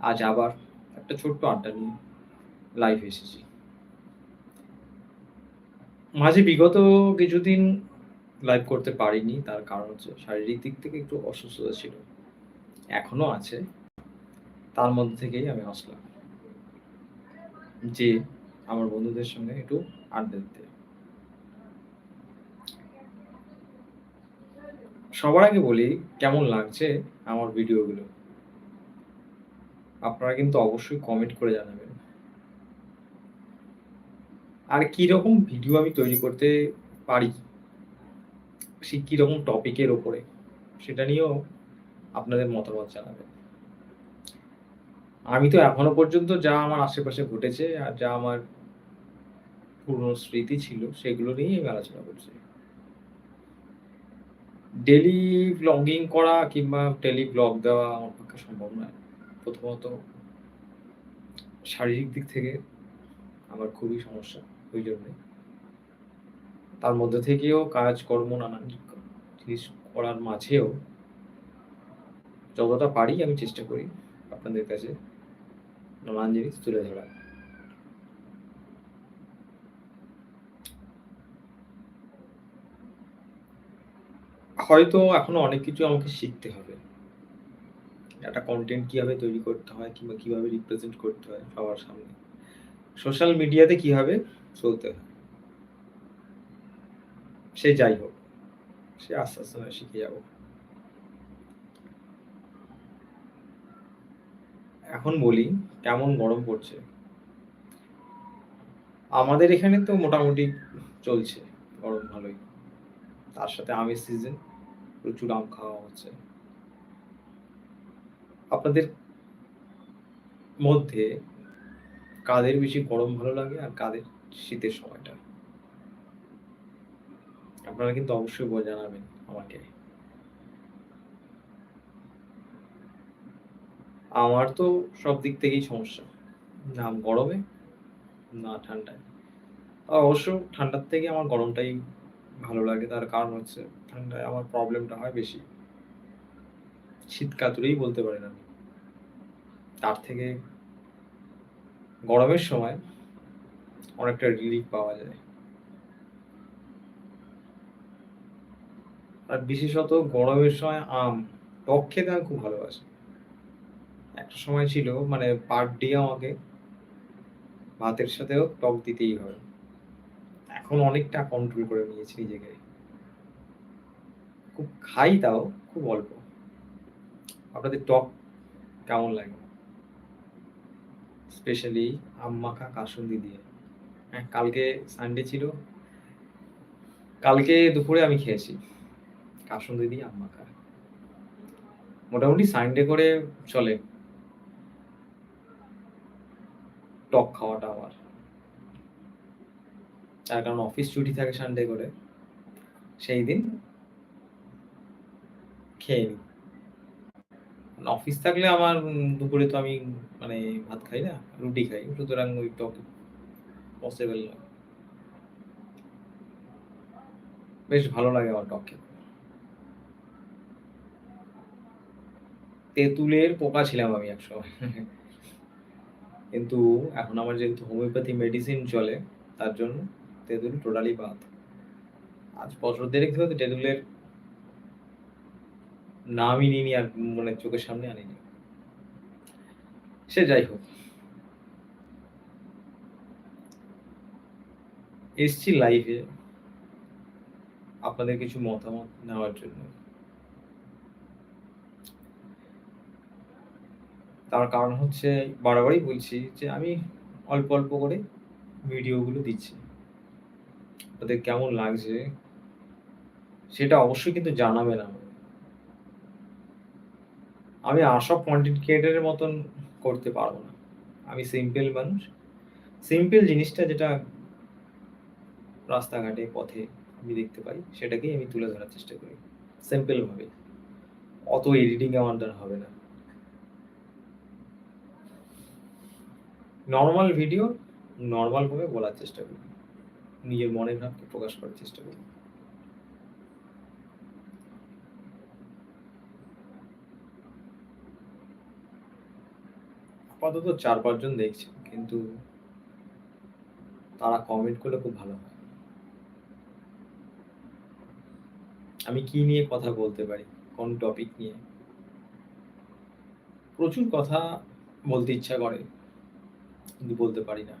আজ আবার একটা ছোট্ট আড্ডা নিয়ে লাইভ এসেছি। মাঝে বিগত কিছুদিন লাইভ করতে পারিনি, তার কারণ হচ্ছে শারীরিক দিক থেকে একটু অসুস্থতা ছিল। এখনও আছে। তার মধ্যে থেকেই আমি আসলাম যে আমার বন্ধুদের সঙ্গে একটু আড্ডা দিতে। সবার আগে বলি, কেমন লাগছে আমার ভিডিওগুলো আপনারা কিন্তু অবশ্যই কমেন্ট করে জানাবেন। আর কি রকম ভিডিও আমি তৈরি করতে পারি? সে কীরকম টপিকের ওপরে সেটা নিয়েও আপনাদের মতামত জানাবেন। আমি তো এখনও পর্যন্ত যা আমার আশেপাশে ঘটেছে আর যা আমার পুরনো স্মৃতি ছিল, সেগুলো নিয়েই আমি আলোচনা করছি। ডেলি ব্লগিং করা কিংবা টেলি ব্লগ দেওয়া আমার পক্ষে সম্ভব নয়। প্রথমত শারীরিক দিক থেকে আমার খুবই সমস্যা ওই জন্যে। তার মধ্যে থেকেও কাজকর্ম নানান জিনিস করার মাঝেও যতটা পারি আমি চেষ্টা করি আপনাদের কাছে নানান জিনিস তুলে ধরার। হয়তো এখনও অনেক কিছু আমাকে শিখতে হবে। একটা কন্টেন্ট কীভাবে তৈরি করতে হয় কিংবা কীভাবে রিপ্রেজেন্ট করতে হয় সবার সামনে। সোশ্যাল মিডিয়াতে কীভাবে চলতে হয়? সে যাই হোক, সে আস্তে আস্তে শিখে যাব। এখন বলি, কেমন গরম পড়ছে? আমাদের এখানে তো মোটামুটি চলছে, গরম ভালোই। তার সাথে আমের সিজন প্রচুর আম খাওয়া হচ্ছে। আপনাদের মধ্যে কাদের বেশি গরম ভালো লাগে আর কাদের শীতের সময়টা? আপনারা কিন্তু অবশ্যই জানাবেন আমাকে। আমার তো সব দিক থেকেই সমস্যা। না গরমে, না ঠান্ডায়। অবশ্য ঠান্ডার থেকে আমার গরমটাই ভালো লাগে, তার কারণ হচ্ছে ঠান্ডায় আমার প্রবলেমটা হয় বেশি। শীত কাতুরেই বলতে পারেন আমি। তার থেকে গরমের সময় অনেকটা রিলিফ পাওয়া যায়। আর বিশেষত গরমের সময় আম, টক খেতে আমি খুব ভালোবাসি। একটা সময় ছিল মানে পার ডে আমাকে ভাতের সাথেও টক দিতেই হয় এখন অনেকটা কন্ট্রোল করে নিয়েছি নিজেকে। খুব খাই তাও, খুব অল্প। আপনাদের টক কেমন লাগে? স্পেশালি আম মাখা কাসুন্দি দিয়ে। হ্যাঁ কালকে সানডে ছিল। কালকে দুপুরে আমি খেয়েছি। কাসুন্দি দিয়ে আম মাখা মোটামুটি সানডে করে চলে। টক খাওয়াটা আমার। তার কারণ অফিস ছুটি থাকে সানডে করে। সেই দিন খেয়ে নিই। অফিস থাকলে আমার দুপুরে তো আমি মানে ভাত খাই না, রুটি খাই। সুতরাং ওই টক পসিবল না বেশ ভালো লাগে আমার টক খেতে। তেঁতুলের পোকা ছিলাম আমি একসময়। কিন্তু এখন আমার যেহেতু হোমিওপ্যাথি মেডিসিন চলে, তার জন্য তেঁতুল টোটালি বাদ। আজ বছর দেড়েক ধরে তেঁতুলের নামই নিনি আর মানে চোখের সামনে আনিনি। সে যাই হোক। এসছি লাইভে আপনাদের কিছু মতামত নেওয়ার জন্য। তার কারণ হচ্ছে বারবারই বলছি যে আমি অল্প অল্প করে ভিডিওগুলো দিচ্ছি। তাদের কেমন লাগছে? সেটা অবশ্যই কিন্তু জানাবেন আমাকে। আমি আসব কন্টেন্ট ক্রিয়েটারের মতন করতে পারব না। আমি সিম্পল মানুষ। সিম্পল জিনিসটা যেটা রাস্তাঘাটে, পথে আমি দেখতে পাই, সেটাকেই আমি তুলে ধরার চেষ্টা করি। সিম্পলভাবে অত এডিটিং আমার দ্বারা হবে না। নর্মাল ভিডিও নর্মালভাবে বলার চেষ্টা করি। নিজের মনের ভাবকে প্রকাশ করার চেষ্টা করি। আপাতত ৪-৫ জন দেখছে। কিন্তু তারা কমেন্ট করলে খুব ভালো হয়। আমি কি নিয়ে কথা বলতে পারি? কোন টপিক নিয়ে? প্রচুর কথা বলতে ইচ্ছা করে। কিন্তু বলতে পারি না।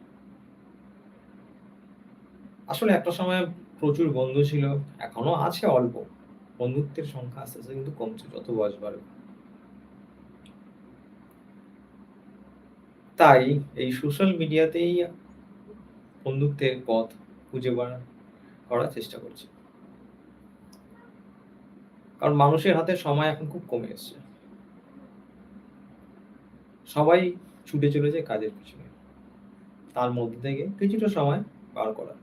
আসলে একটা সময় প্রচুর বন্ধু ছিল। এখনও আছে অল্প। বন্ধুত্বের সংখ্যা আস্তে, আস্তে কিন্তু কমছে যত বয়স বাড়বে। তাই এই সোশ্যাল মিডিয়াতেই বন্ধুত্বের পথ খুঁজে বার করার চেষ্টা করছি। কারণ মানুষের হাতে সময় এখন খুব কমে এসছে। সবাই ছুটে চলেছে কাজের পিছনে। তার মধ্যে থেকে কিছুটা সময় বার করা।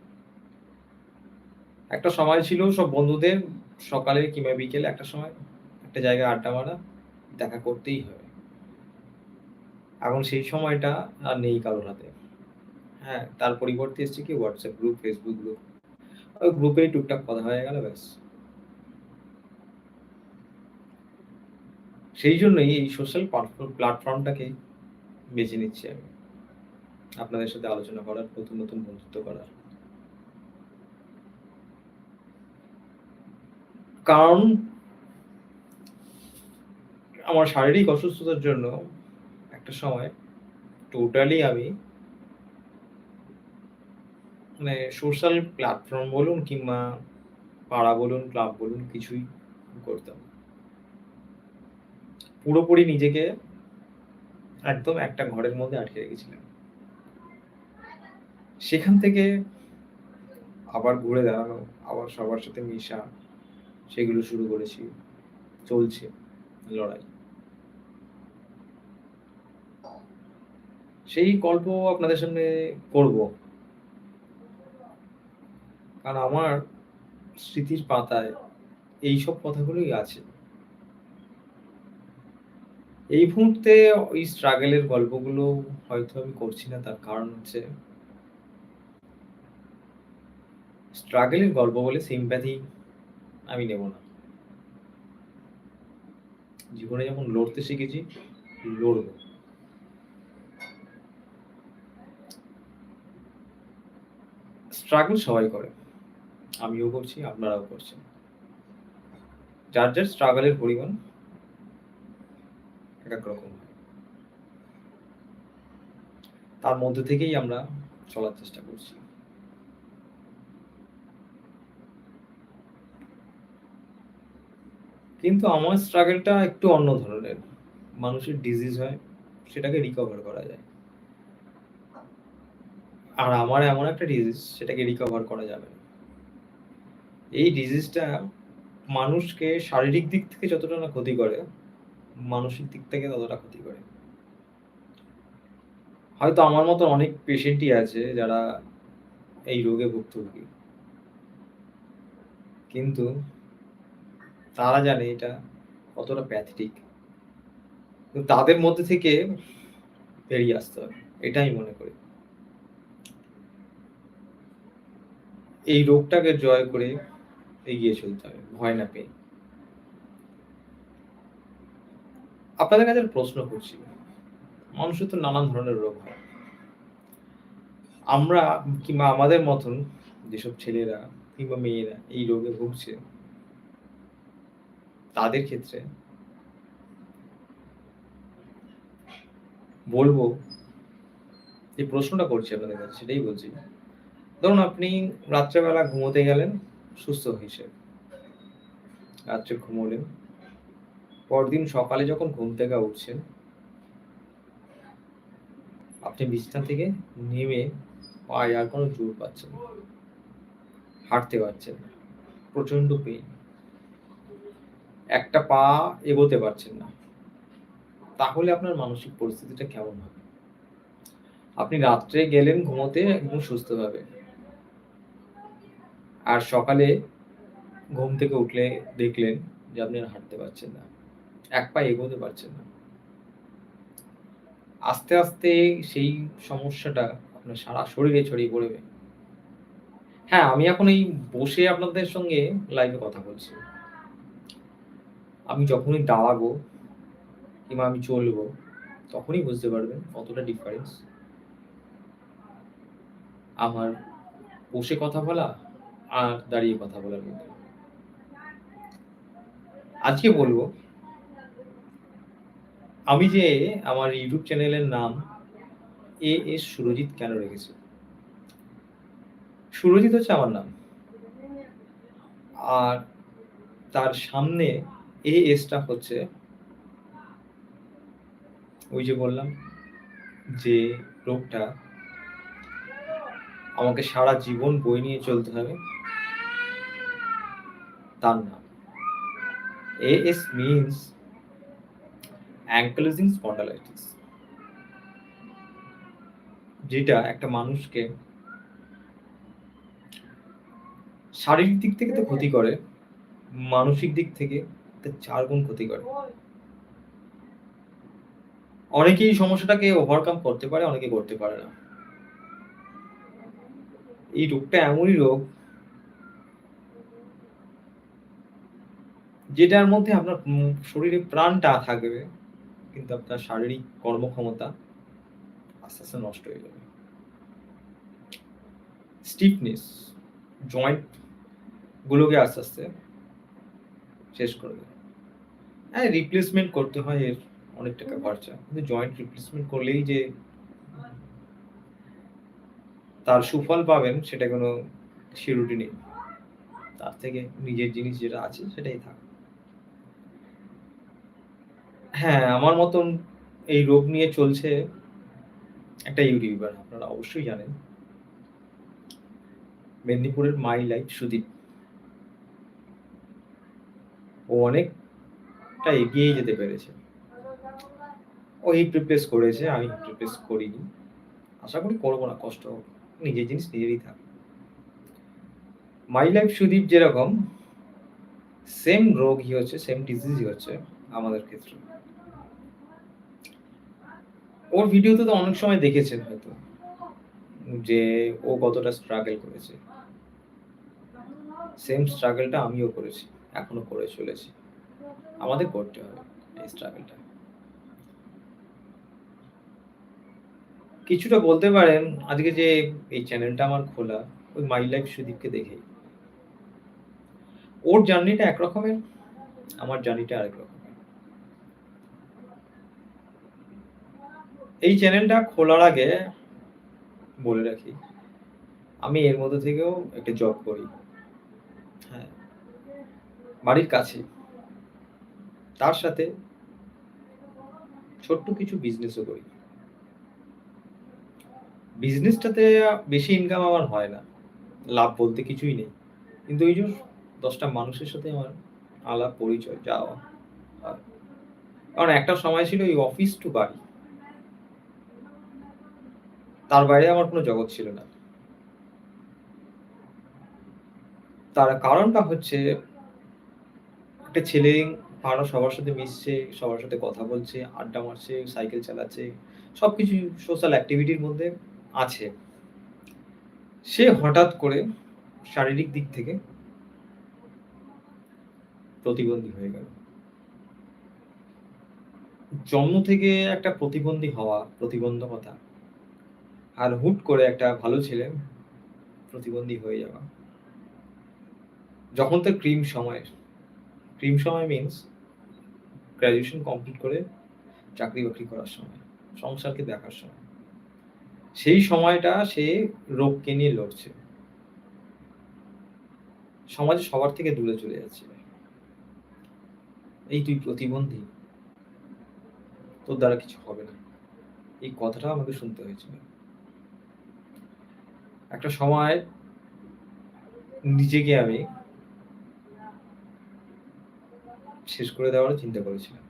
একটা সময় ছিল সব বন্ধুদের সকালে কিংবা বিকেলে একটা সময় একটা জায়গায় আড্ডা মারা, দেখা করতেই হবে। এখন সেই সময়টা আর নেই কারোর হাতে। হ্যাঁ, তার পরিবর্তে এসছে কি হোয়াটসঅ্যাপ গ্রুপ, ফেসবুক গ্রুপ। ওই গ্রুপেই টুকটাক কথা হয়ে গেল ব্যাস। সেই জন্যই এই সোশ্যাল প্ল্যাটফর্মটাকে বেছে নিচ্ছি আমি। আপনাদের সাথে আলোচনা করার, নতুন, নতুন বন্ধুত্ব করার। কারণ আমার শারীরিক অসুস্থতার জন্য একটা সময় টোটালি আমি মানে সোশ্যাল প্ল্যাটফর্ম বলুন কিংবা পাড়া বলুন, ক্লাব বলুন কিছুই করতাম পুরোপুরি নিজেকে একদম একটা ঘরের মধ্যে আটকে রেখেছিলাম। সেখান থেকে আবার ঘুরে দাঁড়ানো, আবার সবার সাথে মিশা, সেগুলো শুরু করেছি। চলছে লড়াই। সেই গল্প আপনাদের সামনে করব। কারণ আমার স্মৃতির পাতায় এই সব কথাগুলোই আছে। এই মুহূর্তে ওই স্ট্রাগল এর গল্পগুলো হয়তো আমি করছি না তার কারণ হচ্ছে স্ট্রাগল এর গল্প বলে সিম্প্যাথি আমি নেব না। জীবনে যখন লড়তে শিখেছি, লড়ব। স্ট্রাগল সবাই করে। আমিও করছি, আপনারাও করছেন। যার, যার স্ট্রাগল এর পরিমাণ একেক রকম হয়। তার মধ্যে থেকেই আমরা চলার চেষ্টা করছি। কিন্তু আমার স্ট্রাগলটা একটু অন্য ধরনের। মানুষের ডিজিজ হয়, সেটাকে রিকভার করা যায়। আর আমার এমন একটা ডিজিজ সেটাকে রিকভার করা যাবে না। এই ডিজিজটা মানুষকে শারীরিক দিক থেকে যতটা না ক্ষতি করে, মানসিক দিক থেকে ততটা ক্ষতি করে। হয়তো আমার মতো অনেক পেশেন্টই আছে যারা এই রোগে ভুক্তভোগী। কিন্তু তারা জানে এটা কতটা প্যাথেটিক। তাদের মধ্যে থেকে বেরিয়ে আসতে হবে। এটা আমি মনে করি। এই রোগটাকে জয় করে এগিয়ে চলতে হবে, ভয় না পেয়ে। আপনাদের কাছে প্রশ্ন করছি। মানুষের তো নানান ধরনের রোগ হয়। আমরা কিংবা আমাদের মতন যেসব ছেলেরা কিংবা মেয়েরা এই রোগে ভুগছে তাদের ক্ষেত্রে বলব যে প্রশ্নটা করছি আপনাদের কাছে সেটাই বলছি। ধরুন আপনি রাত্রেবেলা ঘুমোতে গেলেন, সুস্থ হিসেবে। রাত্রে ঘুমোলেন। পরদিন সকালে যখন ঘুম থেকে উঠছেন, আপনি বিছানা থেকে নেমে পায়ে আর কোনো জোর পাচ্ছেন না। হাঁটতে পারছেন না। প্রচণ্ড পেইন। একটা পা এগোতে পারছেন না। তাহলে আপনার মানসিক পরিস্থিতিটা কেমন হবে? আপনি রাত্রে গেলেন ঘুমোতে একদম সুস্থভাবে। আর সকালে ঘুম থেকে উঠলে দেখলেন যে আপনি আর হাঁটতে পারছেন না। এক পা এগোতে পারছেন না। আস্তে, আস্তে সেই সমস্যাটা আপনার সারা শরীরে ছড়িয়ে পড়বে। হ্যাঁ, আমি এখন এই বসে আপনাদের সঙ্গে লাইভে কথা বলছি। আমি যখনই দাঁড়াবো কিংবা আমি চলবো তখনই বুঝতে পারবেন কতটা ডিফারেন্স আমার বসে কথা বলা আর দাঁড়িয়ে কথা বলার মধ্যে। আজকে বলব, আমি যে আমার ইউটিউব চ্যানেলের নাম এ এস সুরজিৎ কেন রেখেছি? সুরজিৎ হচ্ছে আমার নাম। আর তার সামনে এ এসটা হচ্ছে ওই যে বললাম যে রোগটা আমাকে সারা জীবন বই নিয়ে চলতে হবে। তার নাম। এএস মিনস অ্যাঙ্কলোজিং স্পন্ডালাইটিস যেটা একটা মানুষকে শারীরিক দিক থেকে তো ক্ষতি করে, মানসিক দিক থেকে চার গুণ ক্ষতি করে। অনেকেই সমস্যাটাকে ওভারকাম করতে পারে, অনেকে করতে পারে না। এই রোগটা এমনই রোগ যেটার মধ্যে আপনার শরীরে প্রাণটা থাকবে, কিন্তু আপনার শারীরিক কর্মক্ষমতা আস্তে আস্তে নষ্ট হয়ে যাবে। স্টিফনেস জয়েন্ট গুলোকে আস্তে আস্তে শেষ করে হ্যাঁ রিপ্লেসমেন্ট করতে হয় এর অনেক টাকা খরচা, কিন্তু জয়েন্ট রিপ্লেসমেন্ট করলেই যে তার সুফল পাবেন, সেটা কোনো সিউরিটি নেই। তার থেকে নিজের জিনিস যেটা আছে, সেটাই থাক। হ্যাঁ আমার মতন এই রোগ নিয়ে চলছে একটা ইউটিউবার, আপনারা অবশ্যই জানেন। মেদিনীপুরের মাই লাইফ সুদীপ। ও অনেকটা এগিয়ে যেতে পেরেছে। ও হিপ রিপ্লেস করেছে, আমি হিপ রিপ্লেস করিনি। আশা করি করব না, কষ্ট নিজের জিনিস নিজেরই থাক। মাই লাইফ সুদীপ যেরকম সেম রোগই হচ্ছে সেম ডিজিজই হচ্ছে আমাদের ক্ষেত্রে। ওর ভিডিওতে তো অনেক সময় দেখেছেন হয়তো, যে ও কতটা স্ট্রাগল করেছে। সেম স্ট্রাগলটা আমিও করেছি, এখনও করে চলেছি। আমাদের করতে হবে এই স্ট্রাগলটা কিছুটা বলতে পারেন, আজকে যে এই চ্যানেলটা আমার খোলা, ওই মাই লাইফ সুদীপকে দেখেই ওর জার্নিটা একরকমের, আমার জার্নিটা আরেক রকমের এই চ্যানেলটা খোলার আগে বলে রাখি, আমি এর মধ্যে থেকেও একটা জব করি। হ্যাঁ বাড়ির কাছে। তার সাথে ছোট্ট কিছু বিজনেসও করি। বিজনেসটাতে বেশি ইনকাম আমার হয় না। লাভ বলতে কিছুই নেই। কিন্তু ওই যে দশটা মানুষের সাথে আমার আলাপ পরিচয়, যাওয়া কারণ একটা সময় ছিল ওই অফিস টু বাড়ি। তার বাইরে আমার কোনো জগৎ ছিল না। তার কারণটা হচ্ছে, একটা ছেলে পাড়া সবার সাথে মিশছে, সবার সাথে কথা বলছে, আড্ডা মারছে, সাইকেল চালাচ্ছে, সবকিছু সোশ্যাল অ্যাক্টিভিটির মধ্যে আছে। সে হঠাৎ করে শারীরিক দিক থেকে প্রতিবন্ধী হয়ে গেল। জন্ম থেকে একটা প্রতিবন্ধী হওয়া, প্রতিবন্ধকতা আর হুট করে একটা ভালো ছেলে প্রতিবন্ধী হয়ে যাওয়া। যখন তো ক্রিম সময় ক্রিম সময় মিনস গ্র্যাজুয়েশন কমপ্লিট করে চাকরি বাকরি করার সময়, সংসারকে দেখার সময়। সেই সময়টা সে রোগকে নিয়ে লড়ছে। সমাজে সবার থেকে দূরে চলে যাচ্ছে। এই তুই প্রতিবন্ধী, তোর দ্বারা কিছু হবে না। এই কথাটা আমাকে শুনতে হয়েছিল। একটা সময় নিজেকে আমি শেষ করে দেওয়ার চিন্তা করেছিলাম।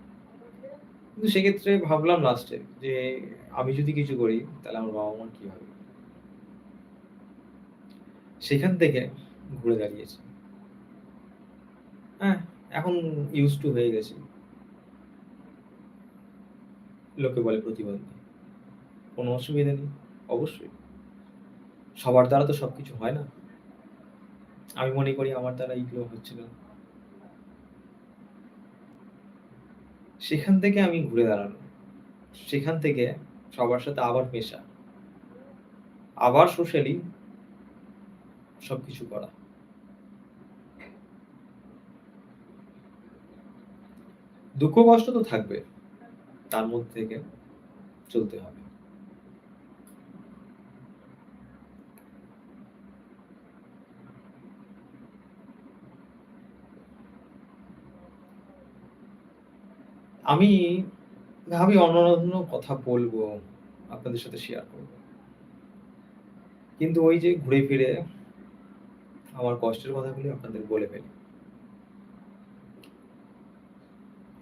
কিন্তু সেক্ষেত্রে ভাবলাম লাস্টে যে আমি যদি কিছু করি, তাহলে আমার বাবা মার কি হবে সেখান থেকে ঘুরে দাঁড়িয়েছি। হ্যাঁ এখন ইউজ টু হয়ে গেছি। লোকে বলে প্রতিবন্ধী। কোনো অসুবিধা নেই, অবশ্যই। সবার দ্বারা তো সবকিছু হয় না আমি মনে করি আমার দ্বারা এইগুলো হচ্ছিল সেখান থেকে আমি ঘুরে দাঁড়ানো সেখান থেকে সবার সাথে আবার মেশা। আবার সোশ্যালি সবকিছু করা। দুঃখ কষ্ট তো থাকবে। তার মধ্যে থেকে চলতে হবে। আমি ভাবি অন্য কথা বলব, আপনাদের সাথে শেয়ার করব। কিন্তু ওই যে ঘুরে ফিরে আমার কষ্টের কথাগুলি আপনাদের বলে ফেলি।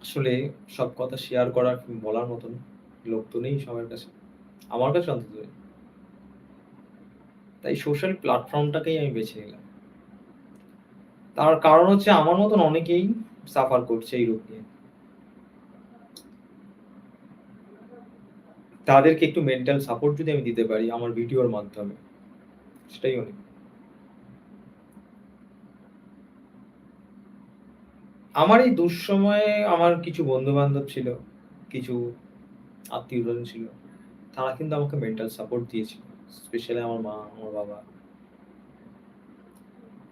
আসলে সব কথা শেয়ার করার বলার মতন লোক তো নেই সবার কাছে। আমার কাছে অন্তত। তাই সোশ্যাল প্ল্যাটফর্মটাকেই আমি বেছে নিলাম। তার কারণ হচ্ছে আমার মতন অনেকেই সাফার করছে এই রোগ নিয়ে। তাদেরকে একটু মেন্টাল সাপোর্ট যদি আমি দিতে পারি আমার ভিডিওর মাধ্যমে সেটাই অনেক। আমার এই দুঃসময়ে আমার কিছু বন্ধু-বান্ধব ছিল, কিছু আত্মীয়স্বজন ছিল। তারা কিন্তু আমাকে মেন্টাল সাপোর্ট দিয়েছিল। স্পেশালি আমার মা, আমার বাবা।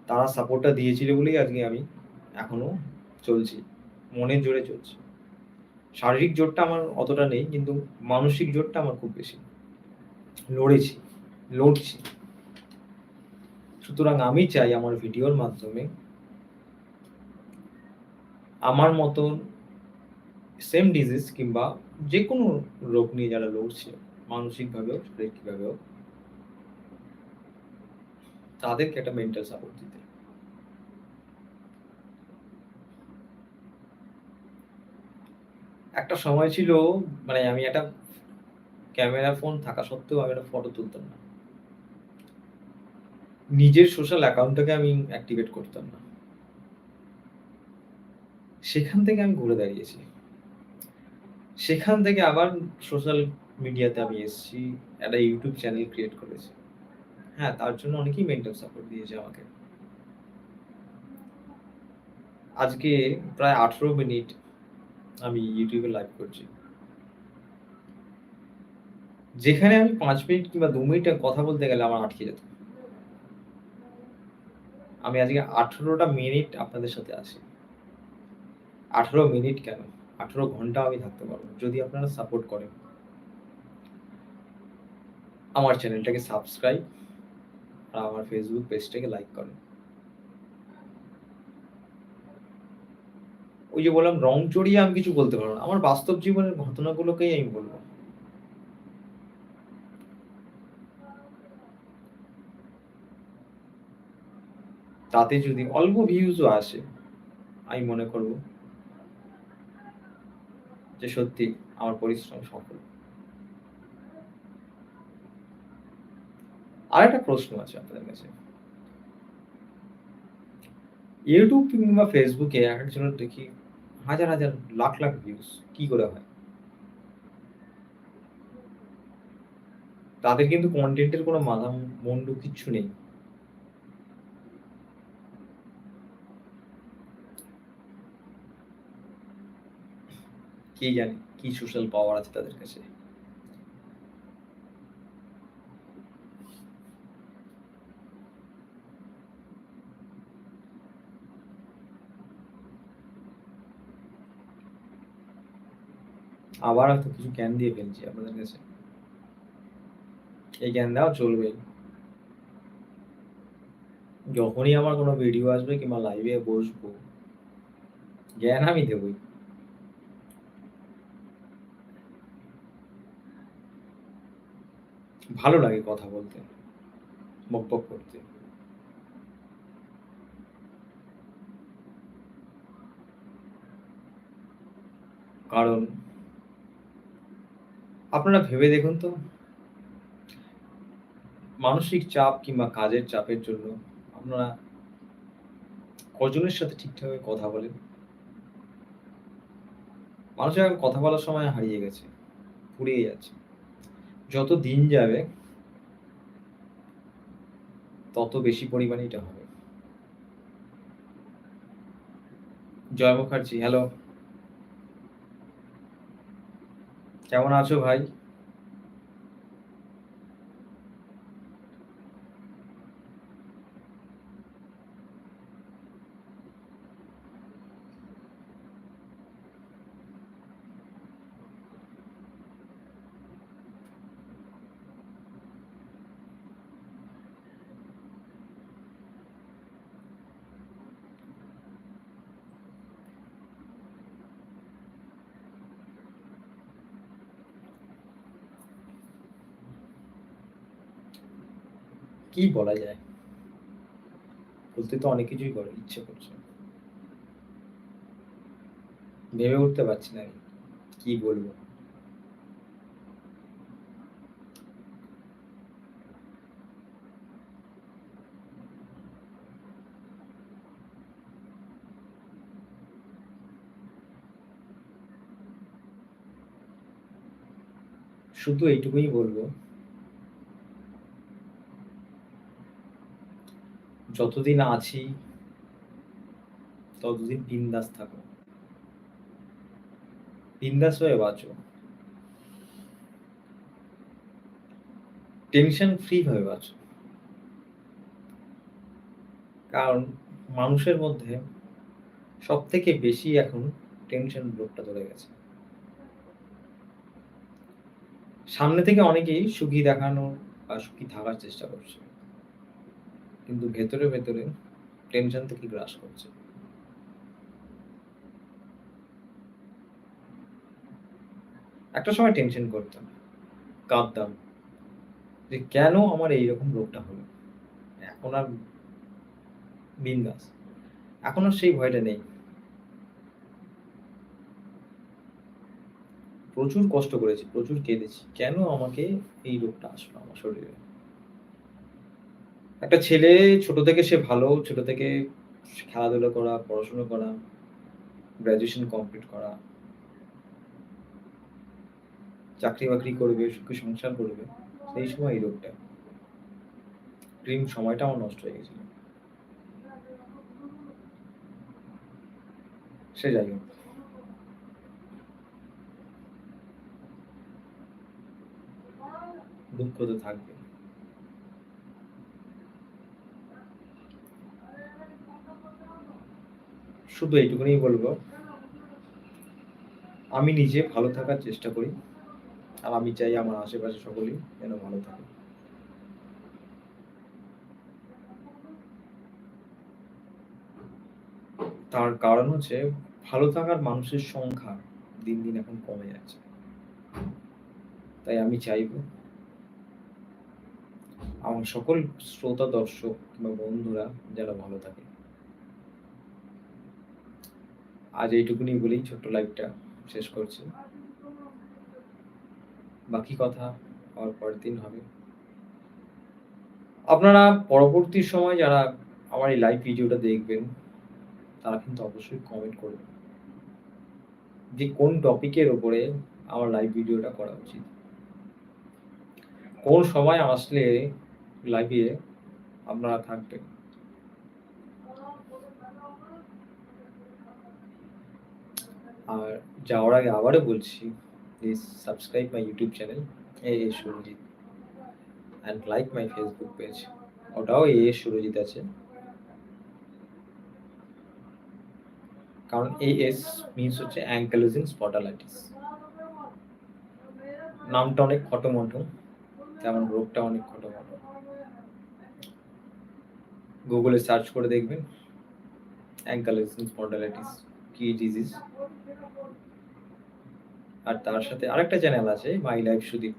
তারা সাপোর্টটা দিয়েছিল বলেই আজকে আমি এখনও চলছি। মনের জোরে চলছি। শারীরিক জোরটা আমার অতটা নেই কিন্তু মানসিক জোরটা আমার খুব বেশি। লড়েছি, লড়ছি। সুতরাং আমি চাই আমার ভিডিওর মাধ্যমে আমার মতন সেম ডিজিজ কিংবা যে কোনো রোগ নিয়ে যারা লড়ছে মানসিকভাবে হোক, শারীরিকভাবে হোক তাদেরকে একটা মেন্টাল সাপোর্ট দিতে। একটা সময় ছিল মানে আমি একটা ক্যামেরা ফোন থাকা সত্ত্বেও আমি একটা ফটো তুলতাম না। নিজের সোশ্যাল অ্যাকাউন্টটাকে আমি অ্যাক্টিভেট করতাম না। সেখান থেকে আমি ঘুরে দাঁড়িয়েছি। সেখান থেকে আবার সোশ্যাল মিডিয়াতে আমি এসেছি। একটা ইউটিউব চ্যানেল ক্রিয়েট করেছি। হ্যাঁ, তার জন্য অনেকেই মেন্টাল সাপোর্ট দিয়েছে আমাকে। আজকে প্রায় ১৮ মিনিট আমি ইউটিউবে লাইভ করছি। যেখানে আমি পাঁচ মিনিট কিংবা দু মিনিট কথা বলতে গেলে আমার আটকে যেত। আমি আজকে ১৮ টা মিনিট আপনাদের সাথে আছি। ১৮ মিনিট কেন? ১৮ ঘণ্টা আমি থাকতে পারব। যদি আপনারা সাপোর্ট করেন। আমার চ্যানেলটাকে সাবস্ক্রাইব আর আমার ফেসবুক পেজটাকে লাইক করেন। ওই যে বললাম রং চড়িয়ে আমি কিছু বলতে পারব না। আমার বাস্তব জীবনের ঘটনাগুলোকেই আমি বলব তাতে যদি অল্প ভিউজও আসে, আমি মনে করব যে সত্যি আমার পরিশ্রম সফল। আর একটা প্রশ্ন আছে আপনাদের কাছে। ইউটিউব কিংবা ফেসবুকে একেকজনের দেখি হাজার, হাজার লাখ, লাখ ভিউজ কি করে হয়? তাদের কিন্তু কন্টেন্টের কোনো মাথা মন্ডু কিচ্ছু নেই। কে জানে কি সোশ্যাল পাওয়ার আছে তাদের কাছে? আবার হয়তো কিছু জ্ঞান দিয়ে ফেলছি আপনাদের কাছে। এই জ্ঞান দেওয়া চলবেই। যখনই আমার কোনো ভিডিও আসবে কিংবা লাইভে বসবো জ্ঞান আমি দেবই। ভালো লাগে কথা বলতে, বকবক করতে। কারণ আপনারা ভেবে দেখুন তো মানসিক চাপ কিংবা কাজের চাপের জন্য আপনারা কজনের সাথে ঠিকঠাকভাবে কথা বলেন? মানুষ এখন কথা বলার সময় হারিয়ে গেছে। ফুরিয়ে যাচ্ছে। যত দিন যাবে তত বেশি পরিমাণে এটা হবে। জয় মুখার্জি, হ্যালো। কেমন আছো ভাই? কি বলা যায়? বলতে তো অনেক কিছুই করে ইচ্ছে করছে। ভেবে উঠতে পারছি না কি বলব। শুধু এইটুকুই বলব। যতদিন আছি, ততদিন বিন্দাস থাকো। বিন্দাস হয়ে বাঁচো। টেনশন ফ্রি ভাবে বাঁচো। কারণ মানুষের মধ্যে সব থেকে বেশি এখন টেনশন রোগটা ধরে গেছে। সামনে থেকে অনেকেই সুখী দেখানো বা সুখী থাকার চেষ্টা করছে। কিন্তু ভেতরে ভেতরে টেনশন থেকে গ্রাস করছে। একটা সময় টেনশন করতাম, কাঁদতাম যে কেন আমার এইরকম রোগটা হলো? এখন আর বিন্দাস। এখন আর সেই ভয়টা নেই। প্রচুর কষ্ট করেছি, প্রচুর কেঁদেছি। কেন আমাকে এই রোগটা আসলো আমার শরীরে? একটা ছেলে ছোট থেকে সে ভালো, ছোট থেকে খেলাধুলা করা, পড়াশোনা করা গ্রাজুয়েশন কমপ্লিট করা, চাকরি বাকরি করবে, সুখী সংসার করবে, সেই সময় এই রোগটা। ড্রিম সময়টা আমার নষ্ট হয়ে গেছিল। সে যাই হোক। দুঃখ তো থাকবে। শুধু এইটুকুনি বলব, আমি নিজে ভালো থাকার চেষ্টা করি, আর আমি চাই আমার আশেপাশে সকলেই যেন ভালো থাকে। তার কারণ হচ্ছে ভালো থাকার মানুষের সংখ্যা দিন দিন এখন কমে যাচ্ছে। তাই আমি চাইব আমার সকল শ্রোতা, দর্শক কিংবা বন্ধুরা যারা ভালো থাকে। আজ এইটুকুনি বলেই ছোট্ট লাইভটা শেষ করছি। বাকি কথা আবার পরের দিন হবে। আপনারা পরবর্তী সময় যারা আমার এই লাইভ ভিডিওটা দেখবেন, তারা কিন্তু অবশ্যই কমেন্ট করবেন যে কোন টপিকের ওপরে আমার লাইভ ভিডিওটা করা উচিত। কোন সময় আসলে লাইভে আপনারা থাকবেন। আর যাওয়ার আগে আবারও বলছি please subscribe my YouTube channel A A Surajit and like my Facebook page ওটাও এ এ সুরজিৎ আছে। কারণ এ এস মিনস হচ্ছে অ্যাঙ্কেলোজিং স্পটালাইটিস নামটা অনেক খটোমটো, তেমন রোগটা অনেক খটোমটো। গুগলে সার্চ করে দেখবেন অ্যাঙ্কালোজিং স্পটালাইটিস কি ডিজিজ আর তার সাথে আরেকটা চ্যানেল আছে মাই লাইফ সুদীপ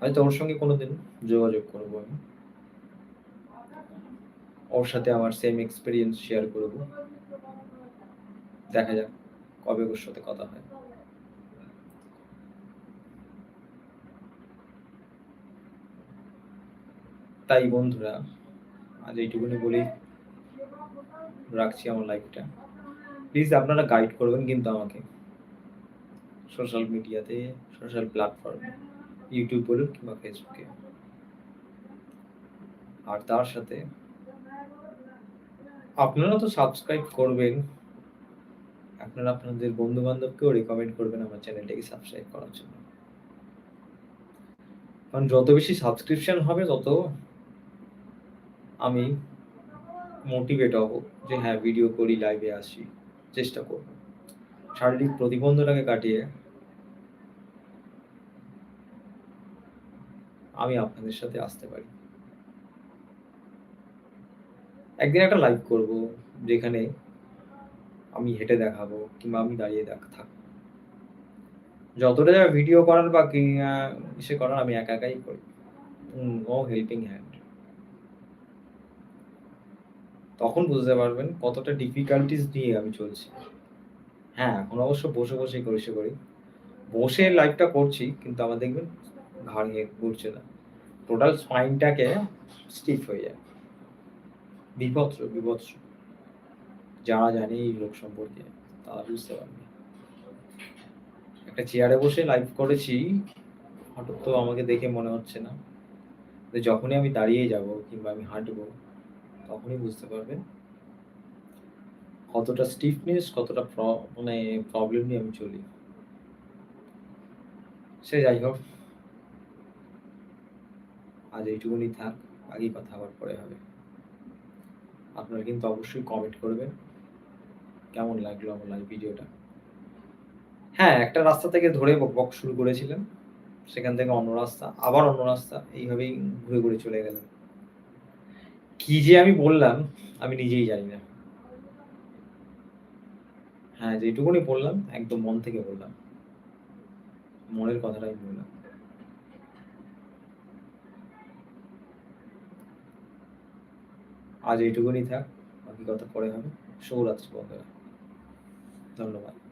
হয়তো ওর সঙ্গে কোনোদিন যোগাযোগ করব আমি। ওর সাথে আমার সেম এক্সপিরিয়েন্স শেয়ার করব। দেখা যাক কবে ওর সাথে কথা হয়। তাই বন্ধুরা, আজ এইটুকুনি বলি। রাখছি আমার লাইফটা প্লিজ আপনারা গাইড করবেন কিন্তু আমাকে। সোশ্যাল মিডিয়াতে সোশ্যাল প্ল্যাটফর্মে ইউটিউব বলুন কিংবা ফেসবুকে আর তার সাথে আপনারা তো সাবস্ক্রাইব করবেন। আপনারা আপনাদের বন্ধু বান্ধবকেও রেকমেন্ড করবেন আমার চ্যানেলটাকে সাবস্ক্রাইব করার জন্য। কারণ যত বেশি সাবস্ক্রিপশন হবে, তত আমি মোটিভেট হব যে হ্যাঁ ভিডিও করি লাইভে আসি, চেষ্টা করব। শারীরিক প্রতিবন্ধটাকে কাটিয়ে আমি আপনাদের সাথে আসতে পারি। একদিন একটা লাইভ করব, যেখানে আমি হেঁটে দেখাবো কিংবা আমি দাঁড়িয়ে দেখ থাকব যতটা যা ভিডিও করার বা ইসে করার আমি একা একাই করি। নো হেল্পিং হ্যান্ড তখন বুঝতে পারবেন কতটা ডিফিকাল্টিস নিয়ে আমি চলছি। হ্যাঁ এখন অবশ্য বসে বসেই করি, সে করি। বসে লাইভটা করছি, কিন্তু আমার দেখবেন ঘাড় ঘুরছে না। টোটাল স্পাইনটাকে স্টিফ হয়ে যায়। বিভৎস বিভৎস। যারা জানে এই লোক সম্পর্কে তারা বুঝতে পারবে একটা চেয়ারে বসে লাইভ করেছি, হঠাৎ তো আমাকে দেখে মনে হচ্ছে না। যখনই আমি দাঁড়িয়ে যাব কিংবা আমি হাঁটবো, তখনই বুঝতে পারবেন কতটা স্টিফনেস কতটা মানে প্রবলেম নিয়ে আমি চলি। সে যাই হোক আজ এইটুকুনি থাক আগেই কথা আবার পরে হবে। আপনারা কিন্তু অবশ্যই কমেন্ট করবেন, কেমন লাগল আমার লাইভ ভিডিওটা হ্যাঁ একটা রাস্তা থেকে ধরে বক শুরু করেছিলাম, সেখান থেকে অন্য রাস্তা, আবার অন্য রাস্তা, এইভাবেই ঘুরে ঘুরে চলে গেলাম। কি যে আমি বললাম, আমি নিজেই জানি না। হ্যাঁ যেটুকুনি বললাম, একদম মন থেকে বললাম। মনের কথাটাই বললাম। আজ এইটুকুনি থাক বাকি কথা পরে হবে। শুভরাত্রি বন্ধুরা। ধন্যবাদ।